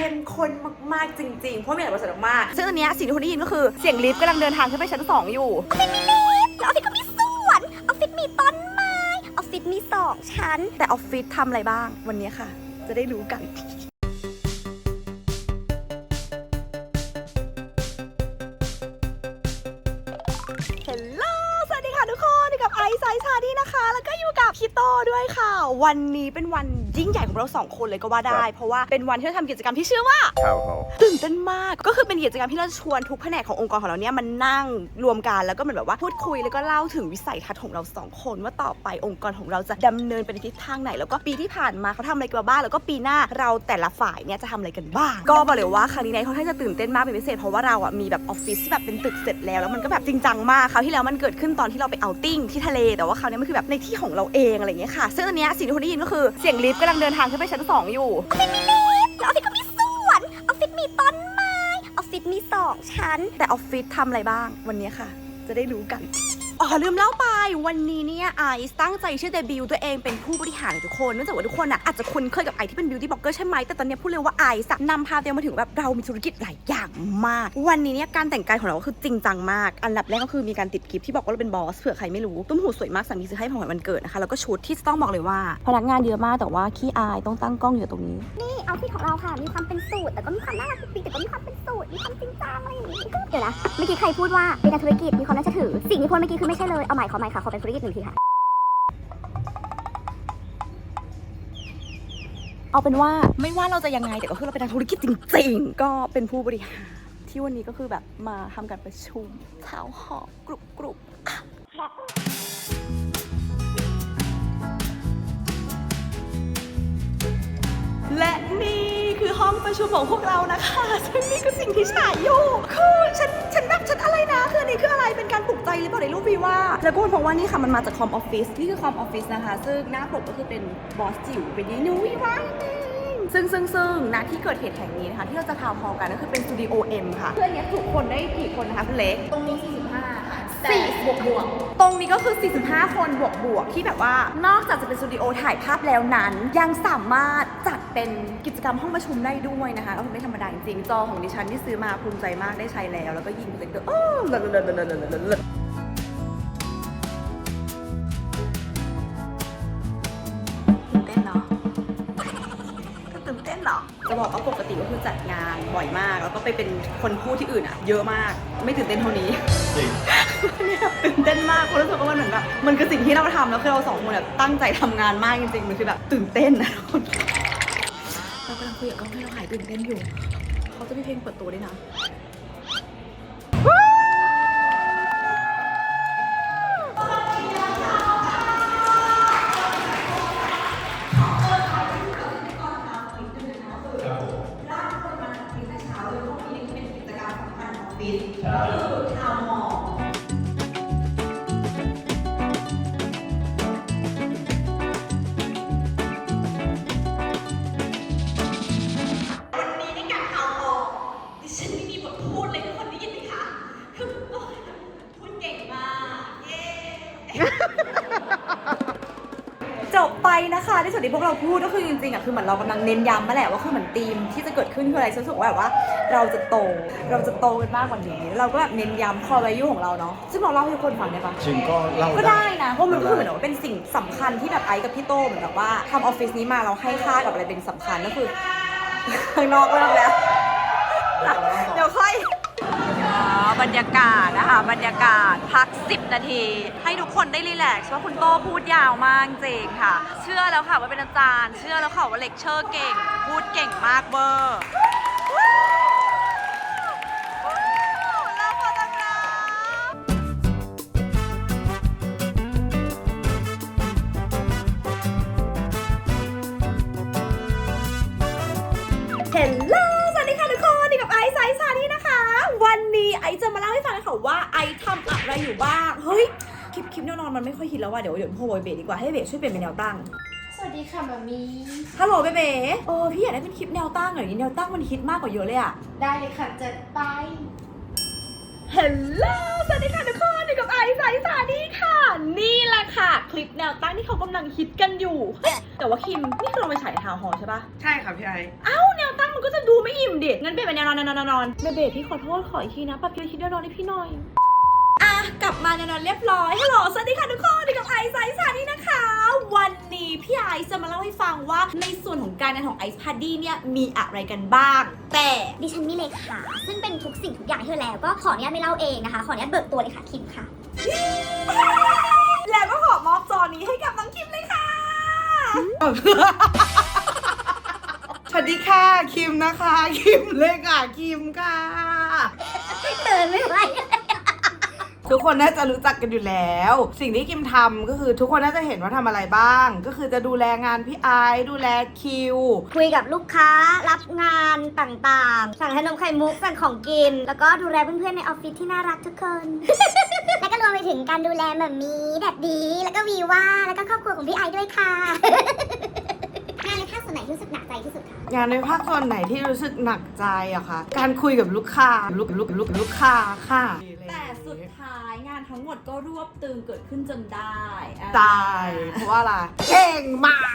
เข้มข้นมากๆจริงๆ เพราะมีหลายบริษัทมากๆซึ่งอันเนี้ยสิ่งที่คุณได้ยินก็คือเสียงลิฟต์กำลังเดินทางขึ้นไปชั้น2อยู่แล้วออฟฟิศก็มีสวนออฟฟิศมีต้นไม้ออฟฟิศมีสองชั้น แต่ออฟฟิศทำอะไรบ้างวันนี้ค่ะ จะได้รู้กันเคนอยู่กับไอซ์ไซชาดีนะคะ แล้วก็อยู่กับคิโตด้วยค่ะ วันนี้เป็นวันยิ่งใหญ่ของเราสองคนเลยก็ว่าได้ เพราะว่าเป็นวันที่เราทำกิจกรรมที่ชื่อว่าข้าวเขาตื่นเต้นมาก ก็คือเป็นกิจกรรมที่เราชวนทุกแผนกขององค์กรของเราเนี่ยมันนั่งรวมกันแล้วก็เหมือนแบบว่าพูดคุยแล้วก็เล่าถึงวิสัยทัศน์ของเราสองคนว่าต่อไปองค์กรของเราจะดำเนินไปในทิศทางไหน แล้วก็ปีที่ผ่านมาเขาทำอะไรกันมาบ้างแล้วก็ปีหน้าเราแต่ละฝ่ายเนี่ยจะทำอะไรกันบ้าง ก็บอกเลยว่าครั้งนี้เนี่ยค่อนข้างจะตื่นเต้นมากเป็นพิเศษเพราะว่าเราอะมีแบบออฟฟิศที่แบบเป็นตึกเสร็จแล้วแล้วมันก็แบบจริงจังมากคราวที่แล้วมันเกิดขึ้นตอนที่เราไปเอาท์ติ้งที่ทะเลแต่ว่าคราวนี้มันคือแบบในที่ของเราเองอะไรเงี้ยค่ะ ซึ่งอันเนี้ยสิ่งที่คุณได้ยินก็คือเสียงลิฟต์กำลังเดินทางขึ้นไปชั้นสองอยู่แล้วออฟฟิศก็มีสวนออฟฟิศมีต้นไม้ออฟฟิศมีสองชั้น แต่ออฟฟิศทำอะไรบ้างวันนี้ค่ะ จะได้รู้กัน อ๋อลืมเล่าไป วันนี้เนี่ยไอซ์ตั้งใจชื่อเดบิวต์ตัวเองเป็นผู้บริหารทุกคนเนื่องจากว่าทุกคนอะอาจจะคุ้นเคยกับไอซ์ที่เป็นบิวตี้บล็อกเกอร์ใช่ไหมแต่ตอนเนี้ยพูดเลยว่าไอซ์นำพาเองมาถึงแบบเรามีธุรกิจหลายอย่างมาก วันนี้เนี่ยการแต่งกายของเราก็คือจริงจังมาก อันดับแรกก็คือมีการติดกิฟต์ที่บอกว่าเราเป็นบอสเผื่อใครไม่รู้ตุ้มหูสวยมากสามีซื้อให้ของวัญวันเกิดนะคะแล้วก็ชุดที่ต้องบอกเลยว่า พนักงานเยอะมากแต่ว่าขี้อายต้องตั้งกล้องอยู่ตรงนี้นี่เอาฟิศของเราค่ะมีความเป็นสูตรแต่ก็มีความน่ารักปิ๊งแต่ก็มีความเป็นสูตรมีความจริงจังอะไรอย่างนี้เดี๋ยวนะเมื่อกี้ใครพูดว่าเป็นธุรกิจมีความน่าเชื่อถือสิ่งที่พูดเมื่อกี้คือไม่ใช่เลย เอาใหม่ขอใหม่ค่ะ ขอเป็นธุรกิจหนึ่งทีค่ะ เอาเป็นว่าไม่ว่าเราจะยังไงแต่ก็คือเราเป็นนักธุรกิจจริงๆ ก็เป็นผู้บริหารที่วันนี้ก็คือแบบมาทำการประชุมเท้าหอกรุบกรุบและนี่ อห้องประชุมของพวกเรานะคะซึ่งนี่คือสิ่งที่ฉายอยู่ คือฉันฉันแบบฉันอะไรนะ คืออันนี้คืออะไร เป็นการปลุกใจหรือเปล่าในรูปวีว่า แล้วก็เพราะว่านี่ค่ะมันมาจากคอมออฟฟิศ นี่คือคอมออฟฟิศนะคะ ซึ่งหน้าปกก็คือเป็นบอสจิ๋วเป็นนี่นุ้ยว่านั่นเองซึ่งซึ่งซึ่งณที่เกิดเหตุแห่งนี้นะคะที่เราจะทาวน์ฮอลกันก็คือเป็นสตูดิโอเอ็มค่ะ เพื่อนนี้ถูกคนได้กี่คนนะคะคุณเล็ก ตรงนี้45ค่ะ สี่บวกบวกตรงนี้ก็คือ 45 คนบวกบวกที่แบบว่านอกจากจะเป็นสตูดิโอถ่ายภาพแล้วนั้น ยังสามารถจัดเป็นกิจกรรมห้องประชุมได้ด้วยนะคะก็คือไม่ธรรมดาจริงๆจอของดิฉันที่ซื้อมาภูมิใจมากได้ใช้แล้ว แล้วก็ยิงโปรเจคเตอร์โอ้เลิศเลิศเลิศเลิศเลิศเลิศเลิศตื่นเต้นเนาะตื่นเต้นเหรอจะบอกว่าปกติก็คือจัดงานบ่อยมาก แล้วก็ไปเป็นคนพูดที่อื่นอะเยอะมากไม่ตื่นเต้นเท่านี้จริง เนี่ยตื่นเต้นมากรู้สึกว่ามันเหมือนแบบมันคือสิ่งที่เราทำแล้วคือเราสองคนแบบตั้งใจทำงานมากจริงๆมันคือแบบตื่นเต้นนะเรากำลังคุยกับกล้องให้เราหายตื่นเต้นอยู่ เขาจะมีเพลงเปิดตัวด้วยนะ พวกเราพูดก็คือจริงๆอะคือเหมือนเรากำลังเน้นย้ำมาแหละว่าคือเหมือนธีมที่จะเกิดขึ้นคืออะไรฉันรู้สึกว่าแบบว่า เราจะโตเราจะโตกันมากกว่านี้ เราก็แบบเน้นย้ำ core value ของเราเนาะซึ่งเราเล่าให้ทุกคนฟังได้ปะจริงก็เล่าก็ได้นะเพราะมันก็คือเหมือนว่าเป็นสิ่งสำคัญที่แบบไอซ์กับพี่โตเหมือนแบบว่าทำออฟฟิศนี้มาเราให้ค่ากับอะไรเป็นสำคัญก็คือข้างนอกเริ่มแล้วเดี๋ยวค่อย บรรยากาศนะคะบรรยากาศพัก 10 นาที ให้ทุกคนได้รีแลกซ์ว่าคุณโตพูดยาวมากจริงค่ะ เชื่อแล้วค่ะว่าเป็นอาจารย์ เชื่อแล้วค่ะว่าเลคเชอร์เก่ง พูดเก่งมากเบอร์เราขอต้อนรับเฮล อะไรอยู่บ้าง เฮ้ย คลิปคลิปแนวนอนมันไม่ค่อยฮิตแล้วว่ะเดี๋ยวเดี๋ยวโทรไปเบสดีกว่าให้เบสช่วยเปลี่ยนเป็นแนวตั้ง สวัสดีค่ะมามีฮัลโหลเบเบเออพี่อยากได้เป็นคลิปแนวตั้งหน่อยดิแนวตั้งมันฮิตมากกว่าเยอะเลยอะได้เลยค่ะจัดไปเฮลโลสวัสดีค่ะทุกคนอยู่กับไอซ์ไซซานี่ค่ะ นี่แหละค่ะ คลิปแนวตั้งที่เขากำลังฮิตกันอยู่เฮ้ยแต่ว่าคิม นี่คือเราไปฉายทาวน์ฮอลล์ใช่ปะใช่ค่ะพี่ไอเอ้าแนวตั้งมันก็จะดูไม่อิ่มดิงั้นเบไปแนวนอนนอนนอนนอนเบเบพี่ขอโทษขออีกทีนะปรับพี่คิดแนวนอนให้พี่หน่อยอ่ะกลับมาแนวนอนเรียบร้อยฮัลโหลสวัสดีค่ะทุกคนอยู่กับไอซ์ไอซ์พาร์ดี้นะคะ วันนี้พี่ไอซ์จะมาเล่าให้ฟังว่าในส่วนของการงานของไอซ์พาร์ดี้เนี่ยมีอะไรกันบ้าง แต่ดิฉันมีเลขาซึ่งเป็นทุกสิ่งทุกอย่างให้เธอแล้ว ก็ขออนุญาตไม่เล่าเองนะคะ ขออนุญาตเบิกตัวเลยค่ะคิมค่ะ แล้วก็ขอมอบจอนี้ให้กับน้องคิมเลยค่ะ สวัสดีค่ะคิมนะคะ คิมเลยค่ะคิมค่ะ เตือนไม่ไหว ทุกคนน่าจะรู้จักกันอยู่แล้ว สิ่งที่คิมทำก็คือทุกคนน่าจะเห็นว่าทำอะไรบ้าง ก็คือจะดูแลงานพี่ไอซ์ดูแลคิว คุยกับลูกค้ารับงานต่างๆ สั่งขนมไข่มุกสั่งของกิน แล้วก็ดูแลเพื่อนๆในออฟฟิศที่น่ารักทุกคน แล้วก็รวมไปถึงการดูแลแบบมีแบบดีแล้วก็วีว่าแล้วก็ครอบครัวของพี่ไอด้วยค่ะงานในภาคส่วนไหนที่รู้สึกหนักใจที่สุดคะงานในภาคส่วนไหนที่รู้สึกหนักใจอะคะการคุยกับลูกค้าลูกลูกลูกลูกค้าค่ะแต่ สุดท้ายงานทั้งหมดก็รวบตึงเกิดขึ้นจนได้อะ ตาย เพราะว่าอะไรเก่งมาก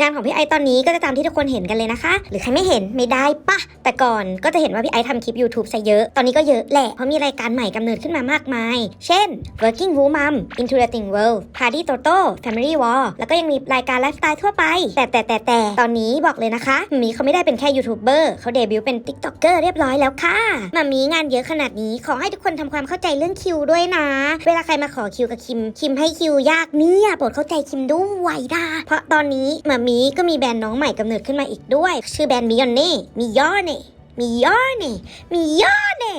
งานของพี่ไอตอนนี้ก็จะตามที่ทุกคนเห็นกันเลยนะคะ หรือใครไม่เห็นไม่ได้ปะแต่ก่อนก็จะเห็นว่าพี่ไอทำคลิป YouTube ซะเยอะ ตอนนี้ก็เยอะแหละ เพราะมีรายการใหม่กำเนิดขึ้นมามากมาย เช่น Working Woman Interesting World Party Toto Family War แล้วก็ยังมีรายการไลฟ์สไตล์ทั่วไป แต่แต่แต่แต่ตอนนี้บอกเลยนะคะมันมีเขาไม่ได้เป็นแค่ยูทูบเบอร์เขาเดบิวต์เป็น TikToker เกอร์เรียบร้อยแล้วค่ะมัมมี่งานเยอะขนาดนี้ขอให้ทุกคนทำความเข้าใจเรื่องคิวด้วยนะ เวลาใครมาขอคิวกับคิมคิมให้คิวยากเนี่ยโปรดเข้าใจคิมด้วยนะเพราะตอนนี้มัมมี่ก็มีแบรนด์น้องใหม่กำเนิดขึ้นมาอีกด้วย ชื่อแบรนด์มิยอนเน่มิยอนเน่มิยอนเน่มิยอนเน่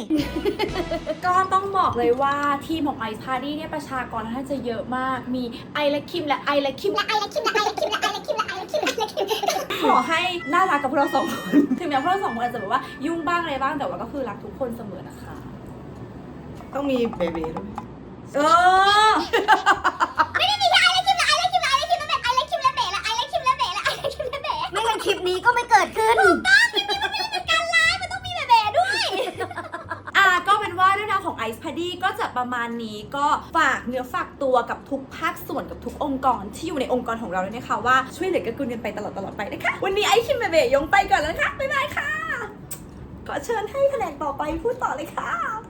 ก็ต้องบอกเลยว่าทีมของไอซ์พาร์ตี้เนี่ยประชากรค่อนข้างจะเยอะมาก มีไอและคิมและไอและคิมและไอและคิมและไอและคิมและไอและคิมและไอและคิมและไอและคิมขอให้น่ารักกับพวกเราสองคนถึงแม้พวกเราสองคนอาจจะแบบว่ายุ่งบ้างอะไรบ้างแต่ว่าก็คือรักทุกคนเสมอนะคะ ต้องมีเบบีด้วยเออไม่ได้ คลิปนี้ก็ไม่เกิดขึ้นถูกต้องคลิปนี้มันไม่ได้เป็นการไลฟ์มันต้องมีเบบด้วยอะก็เป็นว่าเรื่องราวของไอซ์พาร์ตี้ก็จะประมาณนี้ก็ฝากเนื้อฝากตัวกับทุกภาคส่วนกับทุกองค์กรที่อยู่ในองค์กรของเราด้วยนะคะว่าช่วยเหลือกันกุลกันไปตลอดตลอดไปนะคะ วันนี้ไอซ์คิมเบเบยงไปก่อนแล้วนะคะบ๊ายบายค่ะขอเชิญให้แผนกต่อไปพูดต่อเลยค่ะ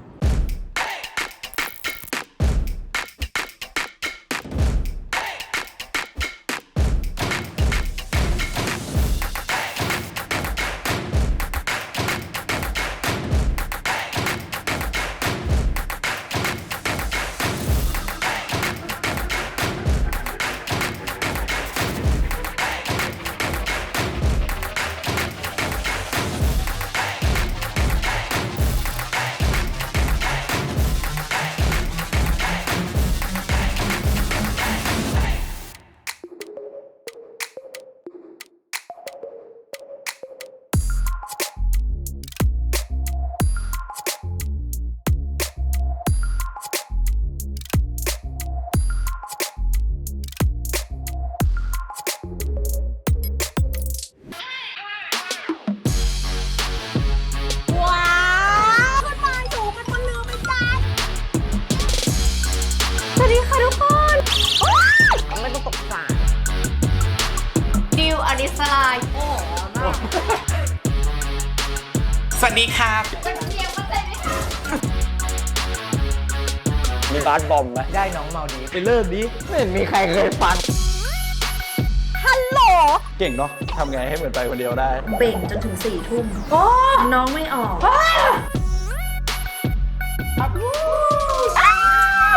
บาสบอมไหมได้น้องเมาดีไปเลิกดิไม่เห็นมีใครเคยฟังฮัลโหล เก่งเนาะทำไงให้เหมือนไปคนเดียวได้ เบ่งจนถึงสี่ทุ่มโอ้น้องไม่ออก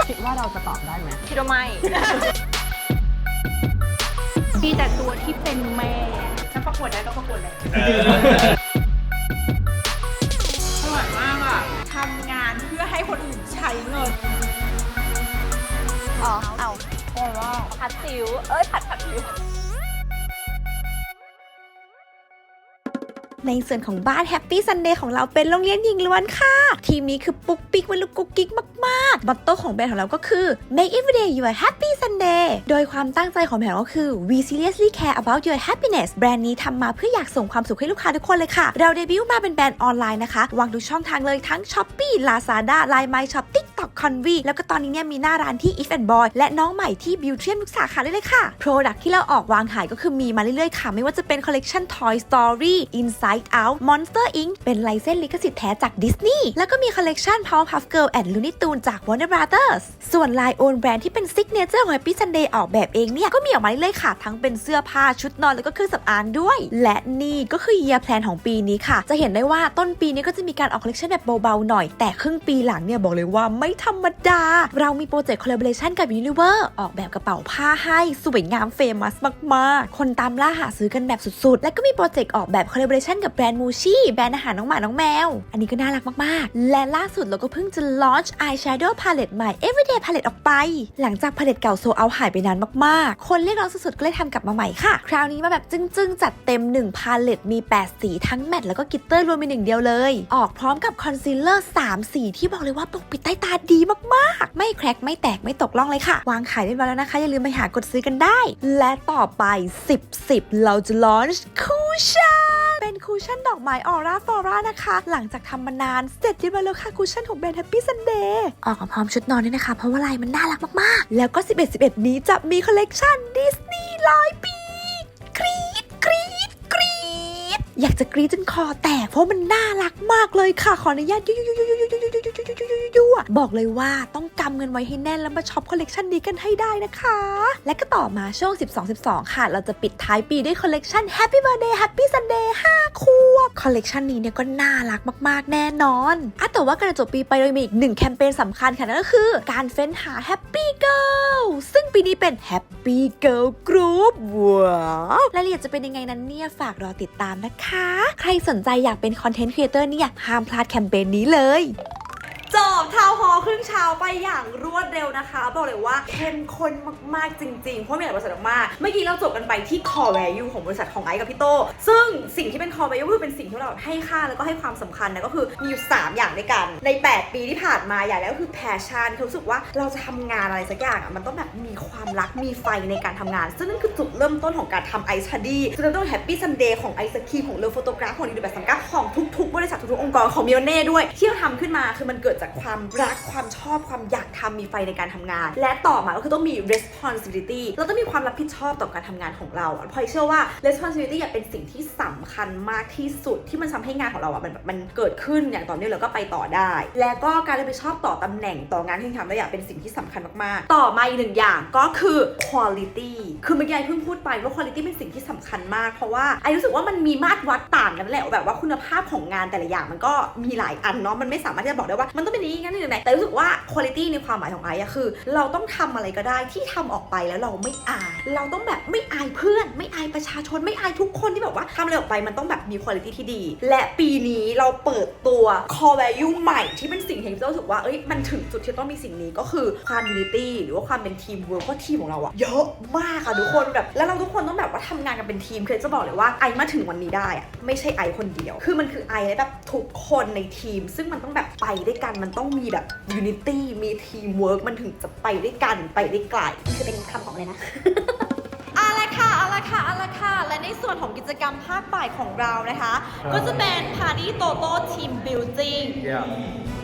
คิดว่าเราจะตอบได้ไหมคิดว่าไม่ มีแต่ตัวที่เป็นแม่ถ้าประกวดได้ก็ประกวดเลยอร่อยมากอะทำงานเพื่อให้คนอื่นใช้เงิน อ๋อ เอาโอ้ว่าผัดสิว เอ้ยผัดผัดสิว ในส่วนของบ้าน Happy Sunday ของเราเป็นโรงเรียนหญิงล้วนค่ะ ทีมนี้คือปุ๊กปิ๊กวันลุกกุ๊กกิ๊กมากๆ บัตโต้ของแบรนด์ของเราก็คือ Make every day your happy Sunday โดยความตั้งใจของแบรนด์ก็คือ we seriously care about your happiness แบรนด์นี้ทำมาเพื่ออยากส่งความสุขให้ลูกค้าทุกคนเลยค่ะ เราเดบิวต์มาเป็นแบรนด์ออนไลน์นะคะวางทุกช่องทางเลยทั้ง Shopee Lazada Line My Shop TikTok TikTok Convy แล้วก็ตอนนี้เนี่ยมีหน้าร้านที่ If and Boy และน้องใหม่ที่ Beauty ทุกสาขาเลยเลยค่ะ Product ที่เราออกวางขายก็คือมีมาเรื่อยๆค่ะ ไม่ว่าจะเป็นคอลเลกชัน Toy Story Inside Out Monster Inc เป็นลายเส้นลิขสิทธิ์แท้จากดิสนีย์แล้วก็มีคอลเลกชัน Powerpuff Girl and Looney Tunes จาก Warner Brothers ส่วนลายโอนแบรนด์ที่เป็นซิกเนเจอร์ของ Happy Sunday ออกแบบเองเนี่ยก็มีออกมาเรื่อยๆค่ะ ทั้งเป็นเสื้อผ้าชุดนอนแล้วก็เครื่องสำอางด้วย และนี่ก็คือ year plan ของปีนี้ค่ะ จะเห็นได้ว่าต้นปีนี้ก็จะมีการออกคอลเลกชันแบบเบาๆหน่อย แต่ครึ่งปีหลังเนี่ยบอกเลยว่าไม่ธรรมดา เรามีโปรเจกต์ collaboration กับ Unilever ออกแบบกระเป๋าผ้าให้สวยงามเฟมัสมากๆ คนตามล่าหาซื้อกันแบบสุดๆ และก็มีโปรเจกต์ออกแบบ collaboration กับแบรนด์มูชี่แบรนด์อาหารน้องหมาน้องแมว อันนี้ก็น่ารักมากๆ และล่าสุดเราก็เพิ่งจะ launch eyeshadow palette ใหม่ everyday palette ออกไป หลังจาก palette เก่าโซเอาหายไปนานมากๆ คนเรียกร้องสุดๆก็เลยทำกลับมาใหม่ค่ะ คราวนี้มาแบบจึ้งๆ จัดเต็ม1 palette มี 8 สีทั้งแมตต์แล้วก็กิตเตอร์รวมเป็นหนึ่งเดียวเลย ออกพร้อมกับคอนซีลเลอร์3สีที่บอกเลยว่าปกปิดใต้ตาดีมากๆ ไม่แครกไม่แตกไม่ตกล่องเลยค่ะ วางขายได้แล้วนะคะ อย่าลืมไปหากดซื้อกันได้ และต่อไป 10 10 เราจะ launch คูชั่นเป็นคูชั่นดอกไม้ออร่าฟอร่านะคะ หลังจากทำมานานเสร็จเรียบร้อยแล้วค่ะคูชั่นของแบรนด์ Happy Sunday ออกมาพร้อมชุดนอนด้วยนะคะ เพราะว่าลายมันน่ารักมากๆ แล้วก็ 11 11 นี้จะมีคอลเลกชันดิสนีย์ร้อยปี อยากจะกรี๊ดจนคอแตกเพราะมันน่ารักมากเลยค่ะ ขออนุญาตยุยยุยยุยยุยยุยยุยยุยยุยยุยยุยยุยบอกเลยว่าต้องกำเงินไว้ให้แน่นแล้วมาช็อปคอลเลกชันนี้กันให้ได้นะคะ และก็ต่อมาช่วง 12 12 ค่ะ เราจะปิดท้ายปีด้วยคอลเลกชัน Happy Birthday Happy Sunday 5ขวบคอลเลกชันนี้เนี่ยก็น่ารักมากๆ แน่นอนอะแต่ว่าการจะจบปีไปเรามีอีกหนึ่งแคมเปญสำคัญค่ะนั่นก็คือ การเฟ้นหา Happy Girl ซึ่งปีนี้เป็น Happy Girl Group ว้าวรายละเอียดจะเป็นยังไงนั้นเนี่ยฝากรอติดตามนะคะใครสนใจอยากเป็นคอนเทนต์ครีเอเตอร์เนี่ยห้ามพลาดแคมเปญนี้เลย จบทาวฮอครึ่งเช้าไปอย่างรวดเร็วนะคะ บอกเลยว่าเข้มข้นมากๆจริง ๆ เพราะมีหลายบริษัทมากๆเมื่อกี้เราจบกันไปที่ core value ของบริษัทของไอซ์กับพี่โต ซึ่งสิ่งที่เป็น core value คือเป็นสิ่งที่เราให้ค่าแล้วก็ให้ความสำคัญนะก็คือมีอยู่ 3 อย่างด้วยกัน ใน 8 ปีที่ผ่านมาอย่างแรกก็คือ passion รู้สึกว่าเราจะทำงานอะไรสักอย่างอะมันต้องแบบมีความรักมีไฟในการทำงาน ซึ่งนั่นคือจุดเริ่มต้นของการทำไอซ์ study จุดเริ่มต้น happy sunday ของไอซ์คีของเลอโฟโตกราฟของดีดูแบบสังกัดของทุกๆ บริษัททุกๆองค์กรของมิโอเน่ด้วยที่เราทำขึ้นมาคือมันเกิดจากความรักความชอบความอยากทำมีไฟในการทำงาน และต่อมาก็คือต้องมี responsibility เราต้องมีความรับผิดชอบต่อการทำงานของเราอะพอยเชื่อว่า responsibility อะเป็นสิ่งที่สำคัญมากที่สุดที่มันทำให้งานของเราอะมันแบบมันเกิดขึ้นอย่างต่อเนื่องแล้วก็ไปต่อได้ และก็การรับผิดชอบต่อตำแหน่งต่องานที่ทำได้อย่างเป็นสิ่งที่สำคัญมากๆ ต่อมาอีกหนึ่งอย่างก็คือ quality คือเมื่อกี้เพิ่งพูดไปว่า quality เป็นสิ่งที่สำคัญมาก เพราะว่าไอรู้สึกว่ามันมีมาตรวัดต่างกันแหละแบบว่าคุณภาพของงานแต่ละอย่างมันก็มีหลายอันเนาะมันไม่สามารถที่จะบอกได้ว่ามันต้องเป็นอย่างนี้งั้นหรือไหนแต่รู้สึกว่า quality ในความหมายของไออะคือ เราต้องทำอะไรก็ได้ที่ทำออกไปแล้วเราไม่อาย เราต้องแบบไม่อายเพื่อน ไม่อายประชาชนไม่อายทุกคนที่แบบว่าทำอะไรออกไปมันต้องแบบมี quality ที่ดี และปีนี้เราเปิดตัว core value ใหม่ที่เป็นสิ่งที่เรารู้สึกว่าเอ้ยมันถึงจุดที่ต้องมีสิ่งนี้ก็คือความ unity หรือว่าความเป็นทีมเวิร์กเพราะทีมของเราอะเยอะมากอะทุกคนแบบแล้วเราทุกคนต้องแบบว่าทำงานกันเป็นทีมคือจะบอกเลยว่าไอมาถึงวันนี้ได้อะไม่ใช่ไอคนเดียว คือมันคือไอและแบบทุกคนในทีม ซึ่งมันต้องแบบไปด้วยกันมันต้องมีแบบ unity มีทีมเวิร์กมันถึงจะไปด้วยกันไปได้ไกลคือเป็นคำของเลยนะเอาละค่ะเอาละค่ะเอาละค่ะ และในส่วนของกิจกรรมภาคบ่ายของเรานะคะ ก็จะเป็น Party Toto Team Building Yeah. เ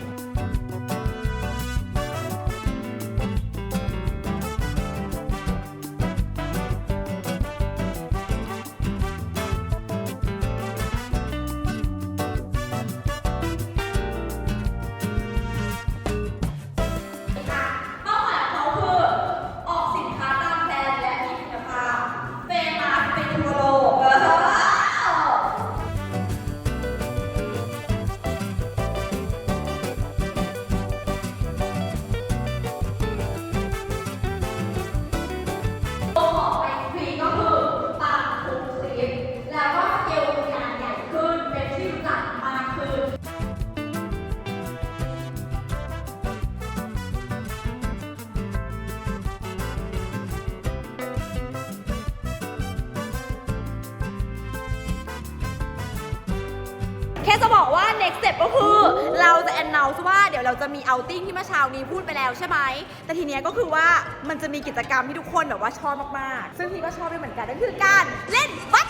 ค่จะบอกว่า next step ก็คือเราจะ announce ว่าเดี๋ยวเราจะมี outing ที่เมื่อเช้านี้พูดไปแล้วใช่ไหม แต่ทีเนี้ยก็คือว่ามันจะมีกิจกรรมที่ทุกคนแบบว่าชอบมากๆ ซึ่งพี่ก็ชอบด้วยเหมือนกันนั่นคือการเล่นบัด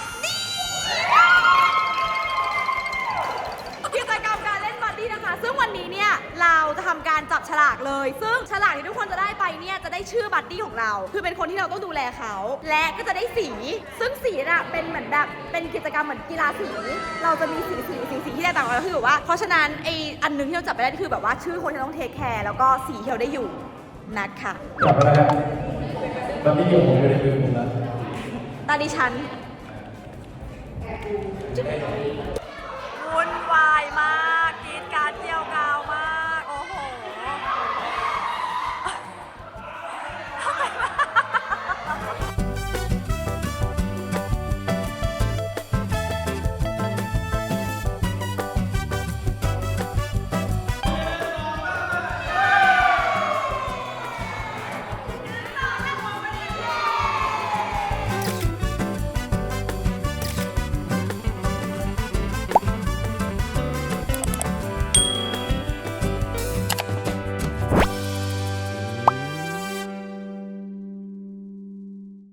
เราจะทำการจับฉลากเลย ซึ่งฉลากที่ทุกคนจะได้ไปเนี่ยจะได้ชื่อบัดดี้ของเรา คือเป็นคนที่เราต้องดูแลเขา และก็จะได้สี ซึ่งสีน่ะเป็นเหมือนแบบเป็นกิจกรรมเหมือนกีฬาสี เราจะมีสีสีสีสีที่แตกต่างกันก็คือแบบว่า เพราะฉะนั้นไออันหนึงที่เราจับไปได้คือแบบว่าชื่อคนที่เราต้องเทคแคร์แล้วก็สีที่เราได้อยู่นะคะจับไปแล้วครับตอนนี้อยู่ผมอยู่ในมือผมแล้วตาดิฉันวุ่นวายมาก